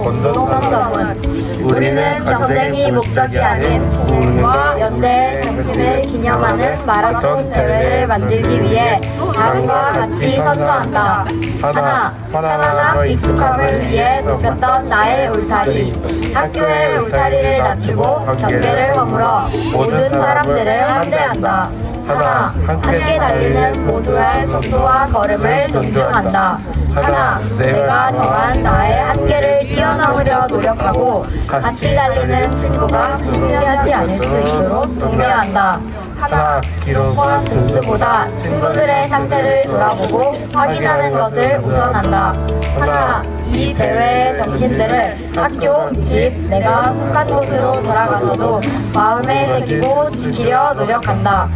공동선 전문 우리는 경쟁이 목적이 아닌 부흥과 연대 정신을 기념하는 마라톤 대회를 만들기 위해 다음과 같이 선서한다. 하나, 편안함, 익숙함을 위해 높였던 나의 울타리. 학교의 울타리를 낮추고 경계를 허물어 모든 사람들을 함대한다. 하나, 함께 달리는 모두의 속도와 걸음을 존중한다. 하나, 내가 정한 나의 한계를 뛰어넘으려 노력하고 같이 달리는 친구가 후회하지 않을 수 있도록 독려한다. 하나, 기록과 등수보다 친구들의 상태를 돌아보고 확인하는 것을 우선한다. 하나, 이 대회의 정신들을 학교, 집, 내가 속한 곳으로 돌아가서도 마음에 새기고 지키려 노력한다.